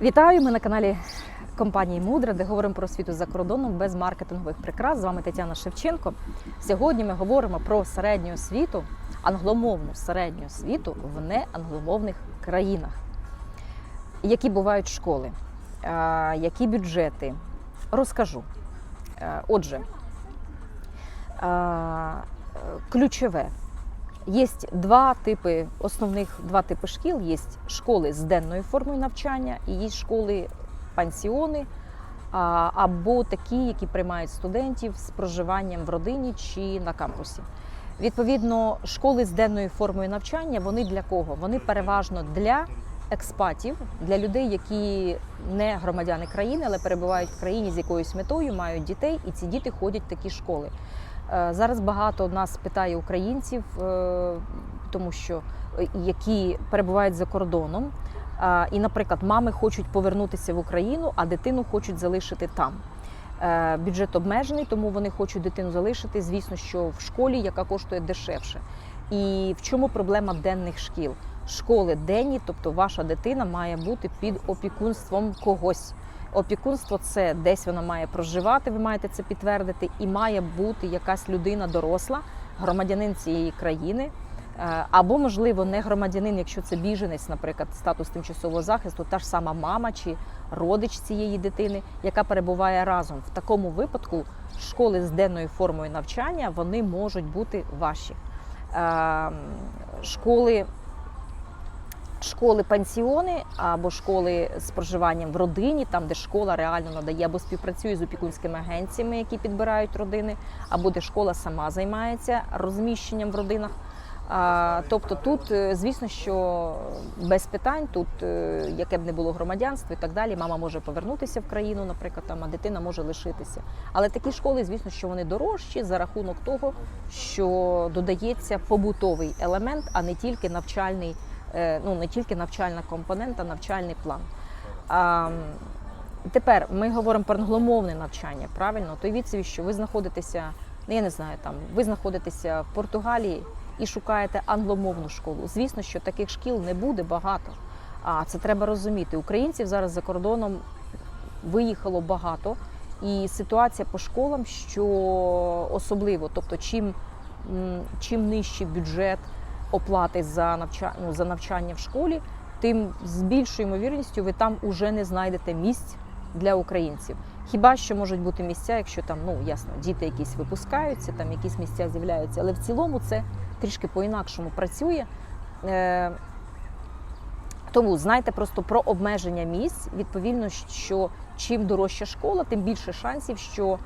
Вітаю! Ми на каналі компанії Мудра, де говоримо про освіту за кордоном без маркетингових прикрас. З вами Тетяна Шевченко. Сьогодні ми говоримо про середню освіту, англомовну середню освіту в неангломовних країнах. Які бувають школи, які бюджети. Розкажу. Е, Отже, ключове. Є два типи, основних два типи шкіл. Є школи з денною формою навчання і є школи пансіони або такі, які приймають студентів з проживанням в родині чи на кампусі. Відповідно, школи з денною формою навчання вони для кого? Вони переважно для експатів, для людей, які не громадяни країни, але перебувають в країні з якоюсь метою, мають дітей, і ці діти ходять в такі школи. Е, Зараз багато нас питає українців, е, тому що е, які перебувають за кордоном. І, наприклад, мами хочуть повернутися в Україну, а дитину хочуть залишити там. Бюджет обмежений, тому вони хочуть дитину залишити. Звісно, що в школі, яка коштує дешевше. І в чому проблема денних шкіл? Школи денні, тобто ваша дитина має бути під опікунством когось. Опікунство це десь вона має проживати, ви маєте це підтвердити, і має бути якась людина доросла, громадянин цієї країни, Е, або, можливо, не громадянин, якщо це біженець, наприклад, статус тимчасового захисту, та ж сама мама чи родич цієї дитини, яка перебуває разом. В такому випадку школи з денною формою навчання вони можуть бути ваші. Е, Школи школи пансіони або школи з проживанням в родині, там де школа реально надає або співпрацює з опікунськими агенціями, які підбирають родини, або де школа сама займається розміщенням в родинах. А, Тобто тут, е, звісно, що без питань, тут е, яке б не було громадянство і так далі, мама може повернутися в країну, наприклад, там, а дитина може лишитися. Але такі школи, звісно, що вони дорожчі за рахунок того, що додається побутовий елемент, а не тільки навчальний, ну не тільки навчальна компонента, навчальний план. А, Тепер ми говоримо про англомовне навчання, правильно? То від що ви знаходитеся, ну я не знаю, там ви знаходитеся в Португалії і шукаєте англомовну школу. Звісно, що таких шкіл не буде багато. А це треба розуміти. Українців зараз за кордоном виїхало багато, і ситуація по школам, що особливо, тобто, чим, чим нижчий бюджет оплати за навчання, ну, за навчання в школі, тим з більшою ймовірністю ви там уже не знайдете місць для українців. Хіба що можуть бути місця, якщо там, ну ясно, діти якісь випускаються, там якісь місця з'являються, але в цілому це трішки по-інакшому працює. Е, Тому знайте просто про обмеження місць. Відповідно, що чим дорожча школа, тим більше шансів, що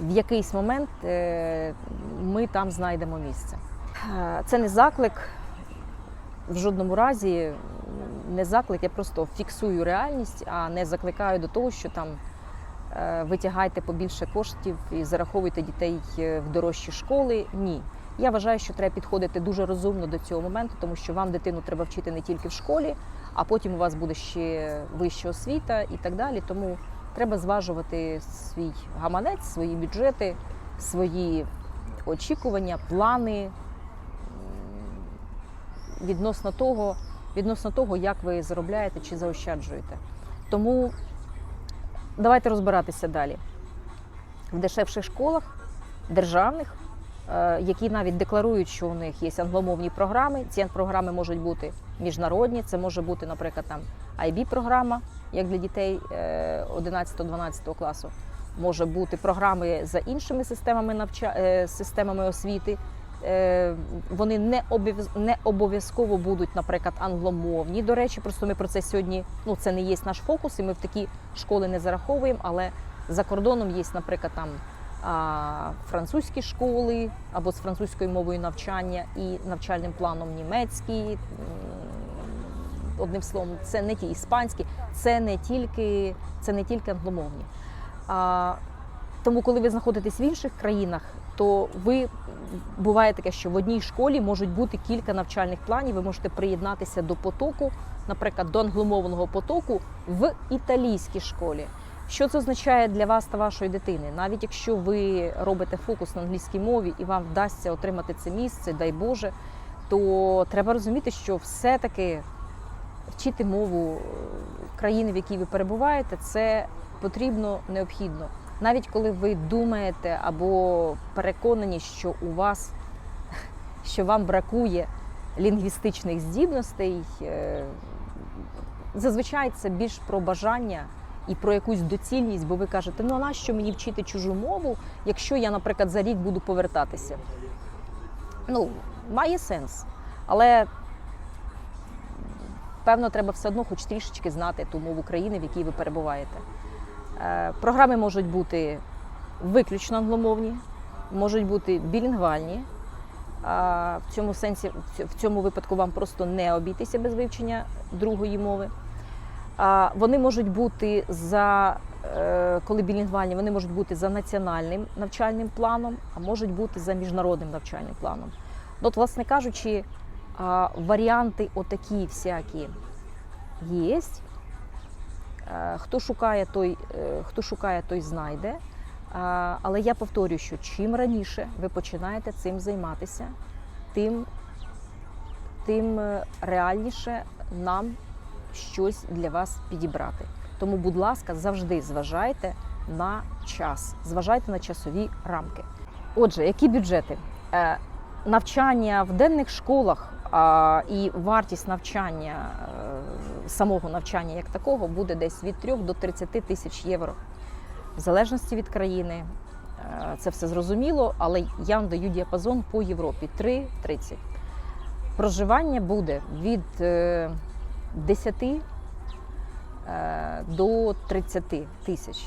в якийсь момент е, ми там знайдемо місце. Е, Це не заклик в жодному разі, не заклик, я просто фіксую реальність, а не закликаю до того, що там е, витягайте побільше коштів і зараховуйте дітей е, в дорожчі школи. Ні. Я вважаю, що треба підходити дуже розумно до цього моменту, тому що вам дитину треба вчити не тільки в школі, а потім у вас буде ще вища освіта і так далі. Тому треба зважувати свій гаманець, свої бюджети, свої очікування, плани відносно того, відносно того, як ви заробляєте чи заощаджуєте. Тому давайте розбиратися далі. В дешевших школах, державних, е, які навіть декларують, що у них є англомовні програми. Ці програми можуть бути міжнародні, це може бути, наприклад, там IB-програма, як для дітей 11-12 класу. Може бути програми за іншими системами навча... е, системами освіти. Е, Вони не не обов'язково будуть, наприклад, англомовні. До речі, просто ми про це сьогодні. Ну це не є наш фокус, і ми в такі школи не зараховуємо. Але за кордоном є, наприклад, там французькі школи або з французькою мовою навчання і навчальним планом німецький. Одним словом, це не ті іспанські, це не тільки, це не тільки англомовні. А, тому, коли ви знаходитесь в інших країнах, то ви буває таке, що в одній школі можуть бути кілька навчальних планів. Ви можете приєднатися до потоку, наприклад, до англомовного потоку в італійській школі. Що це означає для вас та вашої дитини? Навіть якщо ви робите фокус на англійській мові і вам вдасться отримати це місце, дай Боже, то треба розуміти, що все-таки вчити мову е, країни, в якій ви перебуваєте, це потрібно необхідно. Навіть коли ви думаєте або переконані, що у вас що вам бракує лінгвістичних здібностей, е, зазвичай це більш про бажання і про якусь доцільність, бо ви кажете, ну а нащо мені вчити чужу мову, якщо я, наприклад, за рік буду повертатися. Ну, має сенс. Але певно, треба все одно хоч трішечки знати ту мову країни, в якій ви перебуваєте. Е, Програми можуть бути виключно англомовні, можуть бути білінгвальні. В цьому сенсі, в цьому випадку вам просто не обійтися без вивчення другої мови. Вони можуть бути за е, коли білінгвальні, вони можуть бути за національним навчальним планом, а можуть бути за міжнародним навчальним планом. Ну, От, власне кажучи, варіанти отакі всякі є. Е, Хто шукає, той, е, хто шукає, той знайде. Але я повторюю, що чим раніше ви починаєте цим займатися, тим, тим е, реальніше нам щось для вас підібрати. Тому, будь ласка, завжди зважайте на час, зважайте на часові рамки. Отже, які бюджети? Е, Навчання в денних школах і вартість навчання е, самого навчання як такого буде десь від 3 до 30 тисяч євро. В залежності від країни, Е, це все зрозуміло, але я вам даю діапазон по Європі 3-30. Проживання буде від е, 10 е, до 30 тисяч.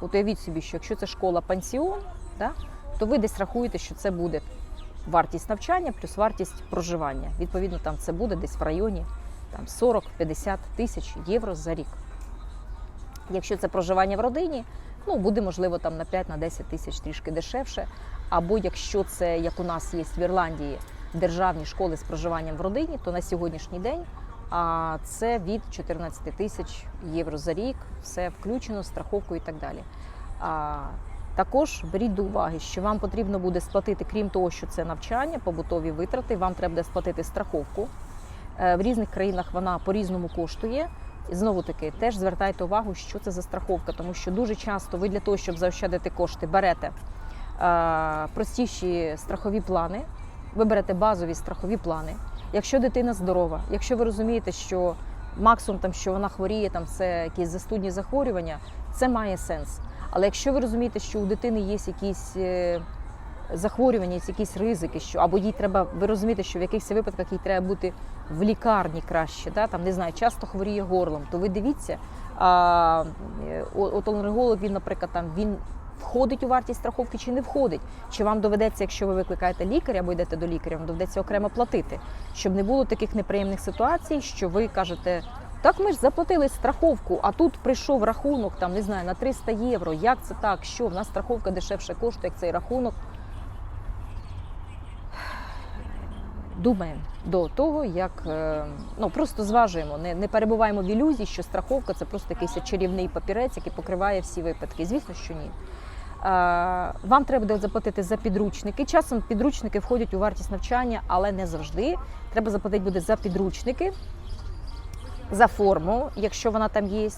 От уявіть собі, що якщо це школа пансіон, да, то ви десь рахуєте, що це буде вартість навчання плюс вартість проживання. Відповідно, там це буде десь в районі 40-50 тисяч євро за рік. Якщо це проживання в родині, ну буде можливо там на 5-10 тисяч трішки дешевше. Або якщо це як у нас є в Ірландії державні школи з проживанням в родині, то на сьогоднішній день а це від 14 тисяч євро за рік, все включено, страховку і так далі. А, також беріть до уваги, що вам потрібно буде сплатити, крім того, що це навчання, побутові витрати, вам треба буде сплатити страховку. Е, В різних країнах вона по-різному коштує. І знову таки теж звертайте увагу, що це за страховка, тому що дуже часто ви для того, щоб заощадити кошти, берете е, простіші страхові плани, ви берете базові страхові плани. Якщо дитина здорова, якщо ви розумієте, що максимум там, що вона хворіє, там це якісь застудні захворювання, це має сенс. Але якщо ви розумієте, що у дитини є якісь е, захворювання, якісь ризики, що або їй треба, ви розумієте, що в якихось випадках їй треба бути в лікарні краще, да? там не знаю, часто хворіє горлом, то ви дивіться, а, е, отоларинголог, він, наприклад, там він входить у вартість страховки чи не входить. Чи вам доведеться, якщо ви викликаєте лікаря або йдете до лікаря, вам доведеться окремо платити, щоб не було таких неприємних ситуацій, що ви кажете. Так ми ж заплатили страховку, а тут прийшов рахунок, там не знаю, на 300 євро. Як це так? Що в нас страховка дешевше коштує, як цей рахунок? Думаємо до того, як е, ну просто зважуємо, не, не перебуваємо в ілюзії, що страховка це просто якийсь чарівний папірець, який покриває всі випадки. Звісно, що ні. Вам треба буде заплатити за підручники. Часом підручники входять у вартість навчання, але не завжди. Треба заплатити буде за підручники, за форму, якщо вона там є.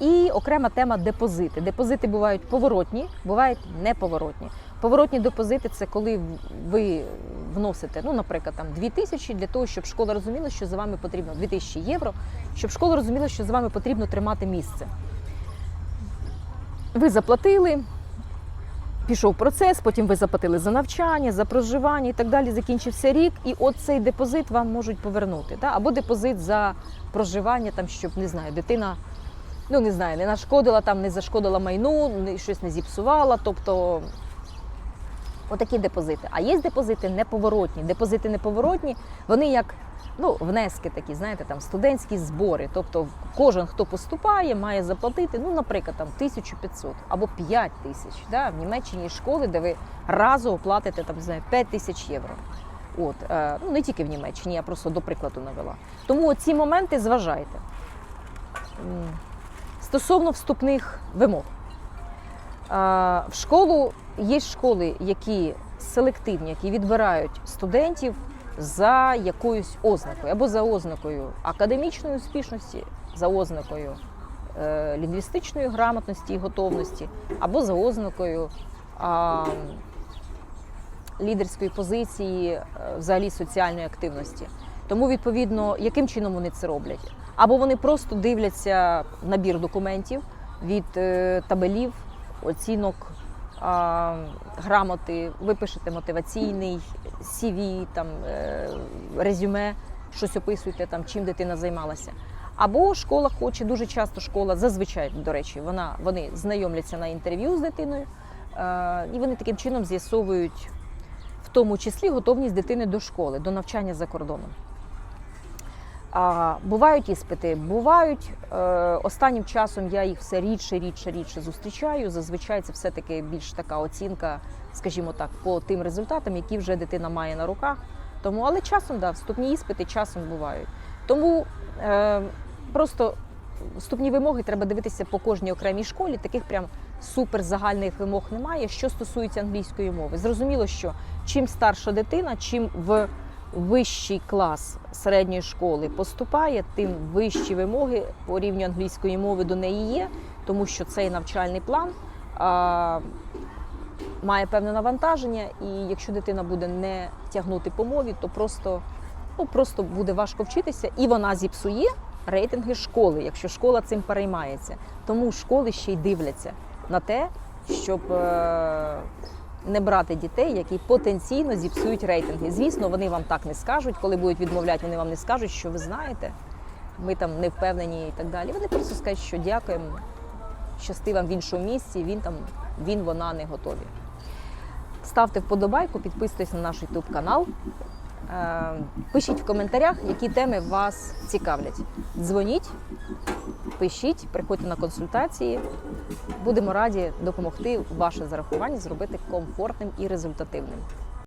І окрема тема депозити. Депозити бувають поворотні, бувають неповоротні. Поворотні депозити це коли ви вносите, ну, наприклад, там 2 тисячі для того, щоб школа розуміла, що за вами потрібно 2 тисячі євро, щоб школа розуміла, що за вами потрібно тримати місце. Ви заплатили, пішов процес, потім ви заплатили за навчання, за проживання і так далі. Закінчився рік, і от цей депозит вам можуть повернути. Да? Або депозит за проживання, там, щоб не знаю, дитина. Ну, не знаю, не нашкодила там, не зашкодила майну, щось не зіпсувала. Тобто отакі депозити. А є депозити неповоротні. Депозити неповоротні, вони як ну, внески такі, знаєте, там студентські збори. Тобто кожен, хто поступає, має заплатити, ну, наприклад, там 1500 або 5 тисяч. Да? В Німеччині є школи, де ви разово платите там, не знаю, 5 тисяч євро. От, е, ну не тільки в Німеччині, я просто до прикладу навела. Тому ці моменти зважайте. Стосовно вступних вимог. В школу є школи, які селективні, які відбирають студентів за якоюсь ознакою, або за ознакою академічної успішності, за ознакою е, лінгвістичної грамотності і готовності, або за ознакою а, лідерської позиції, е, взагалі соціальної активності. Тому, відповідно, яким чином вони це роблять? Або вони просто дивляться набір документів від е, табелів, оцінок, грамоти, ви пишете мотиваційний, CV, там, е, резюме, щось описуєте, там, чим дитина займалася. Або школа хоче, дуже часто школа, зазвичай, до речі, вона, вони знайомляться на інтерв'ю з дитиною, е, і вони таким чином з'ясовують в тому числі готовність дитини до школи, до навчання за кордоном. А, бувають іспити, бувають. Е, останнім часом я їх все рідше, рідше, рідше зустрічаю. Зазвичай це все-таки більш така оцінка, скажімо так, по тим результатам, які вже дитина має на руках. Тому, але часом, да, вступні іспити часом бувають. Тому е, просто вступні вимоги треба дивитися по кожній окремій школі. Таких прям супер вимог немає. Що стосується англійської мови, зрозуміло, що чим старша дитина, чим в вищий клас середньої школи поступає, тим вищі вимоги по рівню англійської мови до неї є, тому що цей навчальний план а, має певне навантаження, і якщо дитина буде не тягнути по мові, то просто, ну, просто буде важко вчитися, і вона зіпсує рейтинги школи, якщо школа цим переймається. Тому школи ще й дивляться на те, щоб е, не брати дітей, які потенційно зіпсують рейтинги. Звісно, вони вам так не скажуть, коли будуть відмовляти, вони вам не скажуть, що ви знаєте, ми там не впевнені і так далі. Вони просто скажуть, що дякуємо, щасти вам в іншому місці, він там, він, вона не готові. Ставте вподобайку, підписуйтесь на наш YouTube канал. Е, Пишіть в коментарях, які теми вас цікавлять. Дзвоніть, пишіть, приходьте на консультації. Будемо раді допомогти ваше зарахування зробити комфортним і результативним.